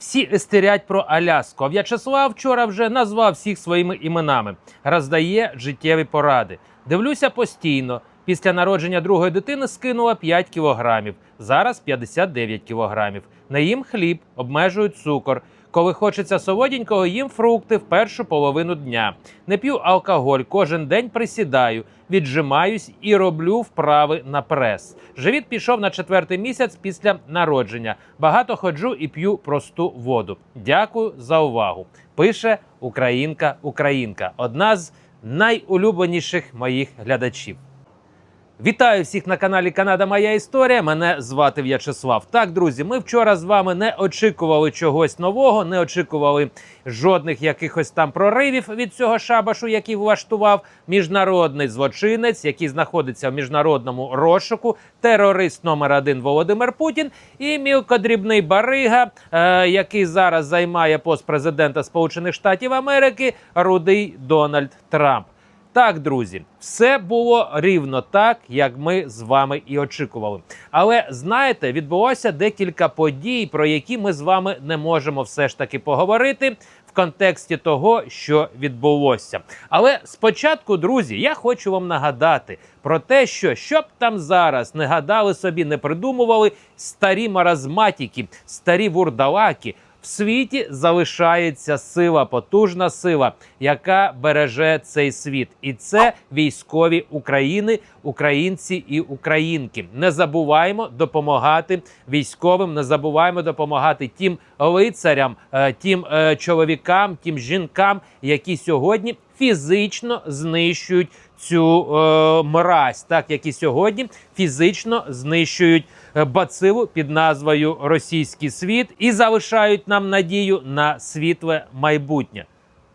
Всі істерять про Аляску. А В'ячеслав вчора вже назвав всіх своїми іменами, роздає життєві поради. Дивлюся постійно. Після народження другої дитини скинула 5 кілограмів, зараз 59 кілограмів. На їм хліб, обмежують цукор. Коли хочеться солоденького, їм фрукти в першу половину дня. Не п'ю алкоголь, кожен день присідаю, віджимаюсь і роблю вправи на прес. Живіт пішов на четвертий місяць після народження. Багато ходжу і п'ю просту воду. Дякую за увагу. Пише Українка Українка, одна з найулюбленіших моїх глядачів. Вітаю всіх на каналі Канада Моя Історія. Мене звати В'ячеслав. Так, друзі, ми вчора з вами не очікували чогось нового, не очікували жодних якихось там проривів від цього шабашу, який влаштував міжнародний злочинець, який знаходиться в міжнародному розшуку, терорист номер один Володимир Путін і мілкодрібний барига, е, який зараз займає пост президента Сполучених Штатів Америки, рудий Дональд Трамп. Так, друзі, все було рівно так, як ми з вами і очікували. Але знаєте, відбулося декілька подій, про які ми з вами не можемо все ж таки поговорити в контексті того, що відбулося. Але спочатку, друзі, я хочу вам нагадати про те, що щоб там зараз не гадали собі, не придумували старі маразматіки, старі вурдалаки. В світі залишається сила, потужна сила, яка береже цей світ, і це військові України, українці і українки. Не забуваємо допомагати військовим, не забуваємо допомагати тим лицарям, е, тим е, чоловікам, тим жінкам, які сьогодні фізично знищують цю е, мразь, так які сьогодні фізично знищують бацилу під назвою Російський світ і залишають нам надію на світле майбутнє.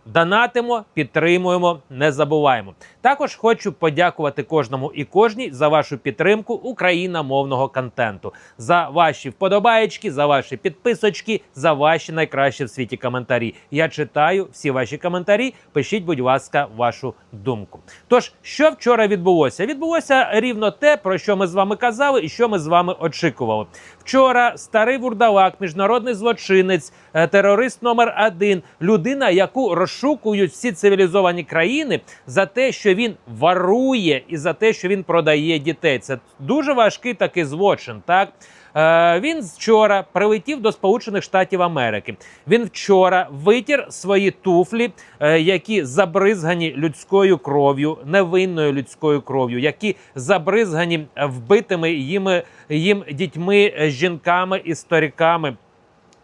Донатимо, підтримуємо, не забуваємо. Також хочу подякувати кожному і кожній за вашу підтримку україномовного контенту, за ваші вподобаєчки, за ваші підписочки, за ваші найкращі в світі коментарі. Я читаю всі ваші коментарі. Пишіть, будь ласка, вашу думку. Тож, що вчора відбулося? Відбулося рівно те, про що ми з вами казали, і що ми з вами очікували. Вчора старий вурдалак, міжнародний злочинець, е, терорист номер один, людина, яку розшукують всі цивілізовані країни за те, що він варує, і за те, що він продає дітей. Це дуже важкий такий злочин. Так Е, він вчора прилетів до Сполучених Штатів Америки. Він вчора витір свої туфлі, е, які забризгані людською кров'ю, невинною людською кров'ю, які забризгані вбитими їм, їм дітьми, е, жінками і стариками.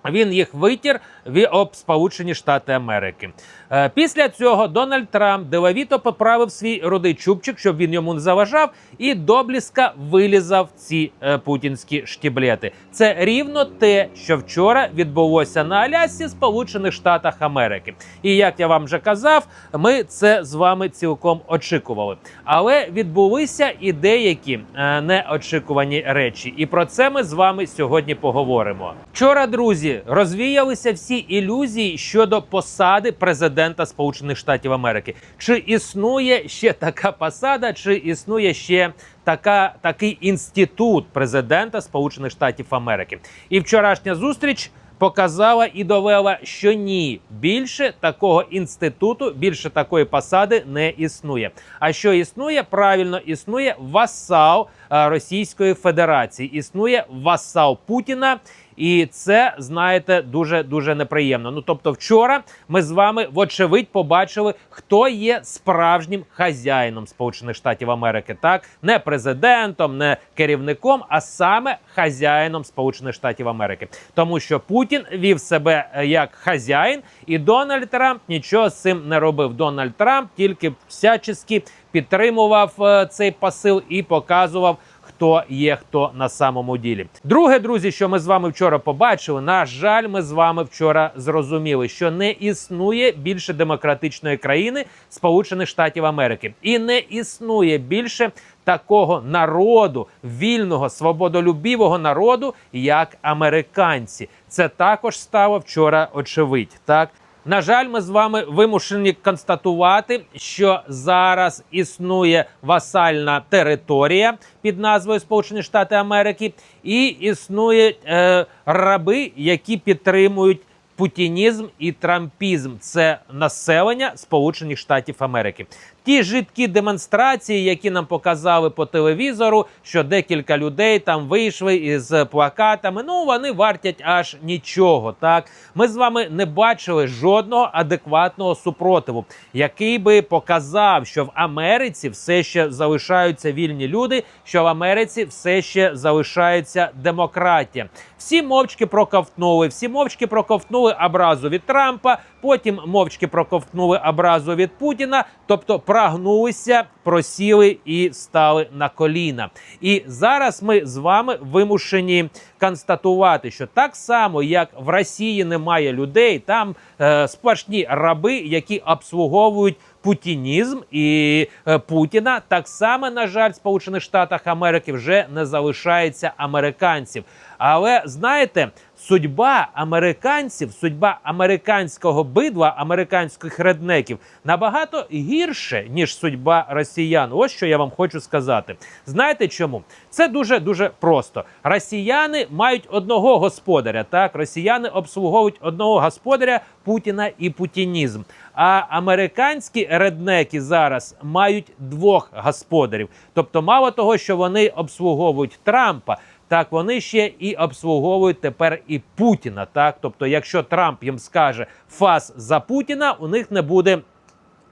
Він їх витір в Сполучені Штати Америки. Е, Після цього Дональд Трамп деловіто поправив свій рудий чубчик, щоб він йому не заважав, і добліска вилізав ці е, путінські штіблети. Це рівно те, що вчора відбулося на Алясці, Сполучених Штатах Америки. І як я вам вже казав, ми це з вами цілком очікували. Але відбулися і деякі е, неочікувані речі, і про це ми з вами сьогодні поговоримо. Вчора, друзі, розвіялися всі ілюзії щодо посади президента Сполучених Штатів Америки. Чи існує ще така посада, чи існує ще така такий інститут президента Сполучених Штатів Америки? І вчорашня зустріч. Показала і довела, що ні, більше такого інституту, більше такої посади не існує. А що існує? Правильно існує васал е, Російської Федерації, існує васал Путіна. І це знаєте дуже дуже неприємно. Ну тобто, вчора ми з вами вочевидь побачили, хто є справжнім хазяїном Сполучених Штатів Америки, так не президентом, не керівником, а саме хазяїном Сполучених Штатів Америки, тому що Путін вів себе е, як хазяїн, і Дональд Трамп нічого з цим не робив. Дональд Трамп тільки всячески підтримував е, цей посил і показував хто є хто на самому ділі. Друге, друзі, що ми з вами вчора побачили, на жаль, ми з вами вчора зрозуміли, що не існує більше демократичної країни Сполучених Штатів Америки, і не існує більше такого народу, вільного свободолюбівого народу, як американці. Це також стало вчора очевидь. Так на жаль, ми з вами вимушені констатувати, що зараз існує васальна територія під назвою Сполучені Штати Америки, і існують е, раби, які підтримують путінізм і трампізм це населення Сполучених Штатів Америки. Ті жидкі демонстрації, які нам показали по телевізору, що декілька людей там вийшли із плакатами. Ну вони вартять аж нічого. Так ми з вами не бачили жодного адекватного супротиву, який би показав, що в Америці все ще залишаються вільні люди, що в Америці все ще залишається демократія. Всі мовчки проковтнули, всі мовчки проковтнули образу від Трампа, потім мовчки проковтнули образу від Путіна, тобто прагнулися, просіли і стали на коліна. І зараз ми з вами вимушені констатувати, що так само, як в Росії немає людей, там е, сплошні раби, які обслуговують. Путінізм і е, Путіна так само, на жаль, в Сполучених Штатах Америки вже не залишається американців. Але знаєте, судьба американців, судьба американського бидла, американських реднеків набагато гірше ніж судьба росіян. Ось що я вам хочу сказати. Знаєте чому? Це дуже дуже просто. Росіяни мають одного господаря. Так, росіяни обслуговують одного господаря Путіна і путінізм. А американські реднеки зараз мають двох господарів. Тобто, мало того, що вони обслуговують Трампа. Так, вони ще і обслуговують тепер і Путіна. Так, тобто, якщо Трамп їм скаже фас за Путіна, у них не буде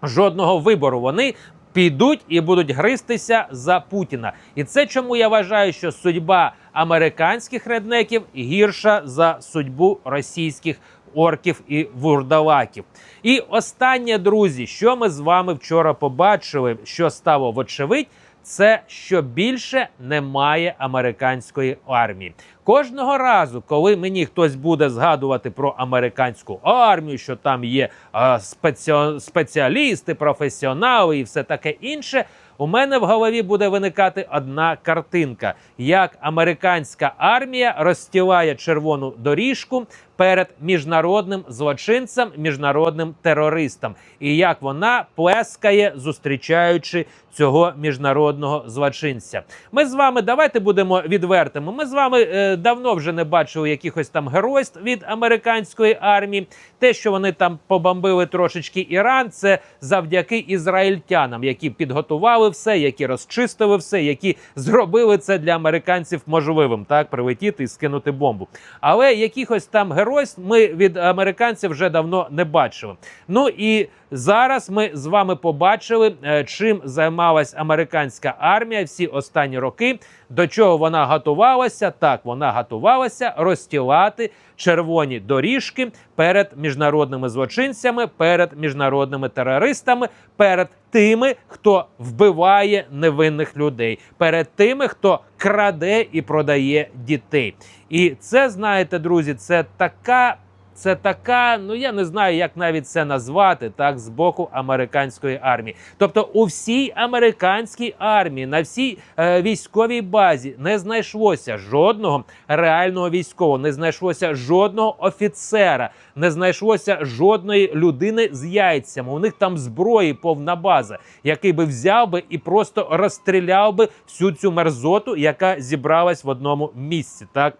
жодного вибору. Вони підуть і будуть гристися за Путіна. І це чому я вважаю, що судьба американських реднеків гірша за судьбу російських орків і вурдалаків. І останнє, друзі, що ми з вами вчора побачили, що стало вочевидь. Це що більше немає американської армії. Кожного разу, коли мені хтось буде згадувати про американську армію, що там є е, спеці... спеціалісти, професіонали і все таке інше. У мене в голові буде виникати одна картинка: як американська армія розстілає червону доріжку перед міжнародним злочинцем, міжнародним терористом, і як вона плескає, зустрічаючи цього міжнародного злочинця. Ми з вами давайте будемо відвертими. Ми з вами е, давно вже не бачили якихось там геройств від американської армії. Те, що вони там побомбили трошечки Іран, це завдяки ізраїльтянам, які підготували все, які розчистили все, які зробили це для американців можливим, так прилетіти і скинути бомбу. Але якихось там геройств ми від американців вже давно не бачили. Ну і зараз ми з вами побачили, е, чим займалась американська армія всі останні роки. До чого вона готувалася? Так, вона готувалася розстілати червоні доріжки перед міжнародними злочинцями, перед міжнародними терористами, перед тими, хто вбиває невинних людей, перед тими, хто краде і продає дітей. І це знаєте, друзі, це така. Це така, ну я не знаю, як навіть це назвати так з боку американської армії. Тобто, у всій американській армії на всій е, військовій базі не знайшлося жодного реального військового, не знайшлося жодного офіцера, не знайшлося жодної людини з яйцями. У них там зброї повна база, який би взяв би і просто розстріляв би всю цю мерзоту, яка зібралась в одному місці. Так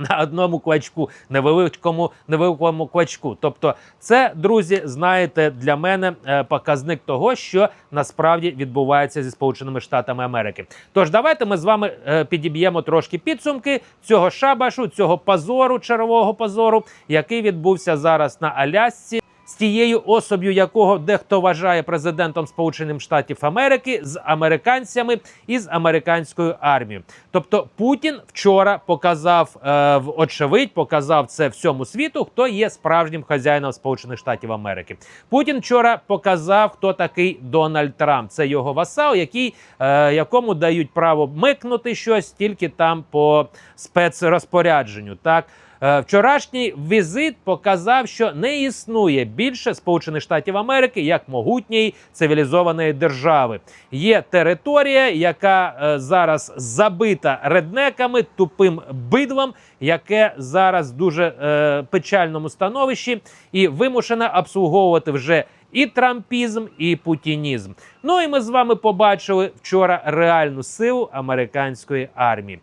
на одному квачку, невеликому невеликому квачку. Тобто, це, друзі, знаєте, для мене е, показник того, що насправді відбувається зі Сполученими Штатами Америки. Тож давайте ми з вами е, підіб'ємо трошки підсумки цього шабашу, цього позору, червого позору, який відбувся зараз на Алясці з тією особою, якого дехто вважає президентом Сполучених Штатів Америки, з американцями і з американською армією. Тобто Путін вчора показав е, в очевидь, показав це всьому світу, хто є справжнім хазяїном Сполучених Штатів Америки. Путін вчора показав, хто такий Дональд Трамп. Це його васал, який е, якому дають право микнути щось тільки там по спецрозпорядженню. Так. Е, Вчорашній візит показав, що не існує більше Сполучених Штатів Америки як могутньої цивілізованої держави. Є територія, яка е, зараз забита реднеками, тупим бидлом, яке зараз в дуже е, печальному становищі, і вимушена обслуговувати вже. І трампізм, і путінізм. Ну і ми з вами побачили вчора реальну силу американської армії.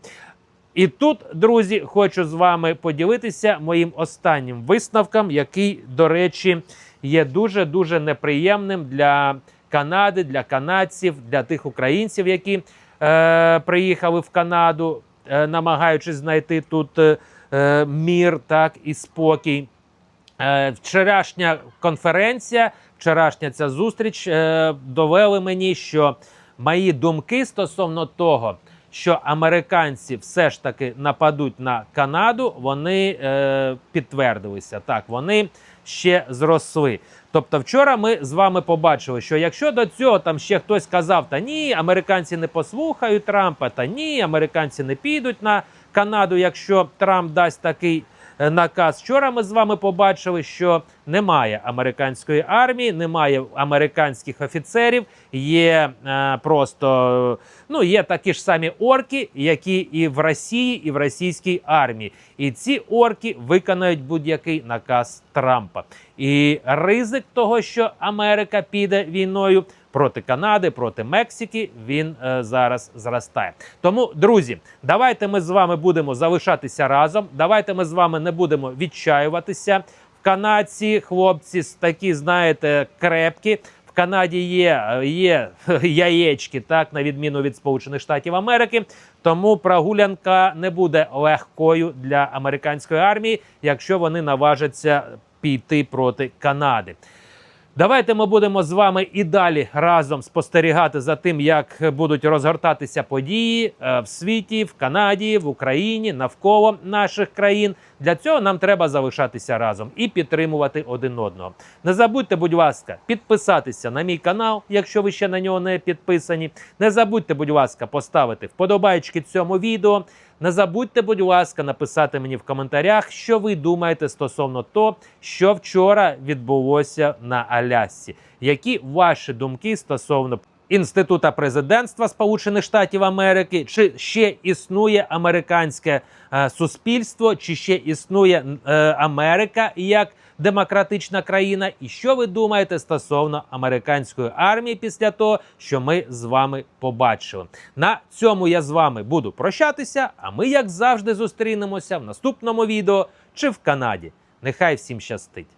І тут, друзі, хочу з вами поділитися моїм останнім висновком, який, до речі, є дуже дуже неприємним для Канади, для канадців, для тих українців, які е, приїхали в Канаду, е, намагаючись знайти тут е, е, мір, так і спокій. Е, Вчорашня конференція, вчорашня ця зустріч е, довели мені, що мої думки стосовно того, що американці все ж таки нападуть на Канаду, вони е, підтвердилися. Так, вони ще зросли. Тобто, вчора ми з вами побачили, що якщо до цього там ще хтось казав, та ні, американці не послухають Трампа, та ні, американці не підуть на Канаду, якщо Трамп дасть такий е, наказ. Вчора ми з вами побачили, що немає американської армії, немає американських офіцерів. Є е, просто ну є такі ж самі орки, які і в Росії, і в російській армії. І ці орки виконають будь-який наказ Трампа. І ризик того, що Америка піде війною проти Канади, проти Мексики, він е, зараз зростає. Тому, друзі, давайте ми з вами будемо залишатися разом. Давайте ми з вами не будемо відчаюватися. Канадці хлопці такі, знаєте, крепкі. В Канаді є, є яєчки, так на відміну від Сполучених Штатів Америки. Тому прогулянка не буде легкою для американської армії, якщо вони наважаться піти проти Канади. Давайте ми будемо з вами і далі разом спостерігати за тим, як будуть розгортатися події е, в світі, в Канаді, в Україні, навколо наших країн. Для цього нам треба залишатися разом і підтримувати один одного. Не забудьте, будь ласка, підписатися на мій канал, якщо ви ще на нього не підписані. Не забудьте, будь ласка, поставити вподобайки цьому відео. Не забудьте, будь ласка, написати мені в коментарях, що ви думаєте стосовно того, що вчора відбулося на Алясці. Які ваші думки стосовно інститута президентства Сполучених Штатів Америки? Чи ще існує американське е, суспільство, чи ще існує е, Америка як демократична країна? І що ви думаєте стосовно американської армії після того, що ми з вами побачили? На цьому я з вами буду прощатися. А ми, як завжди, зустрінемося в наступному відео чи в Канаді. Нехай всім щастить!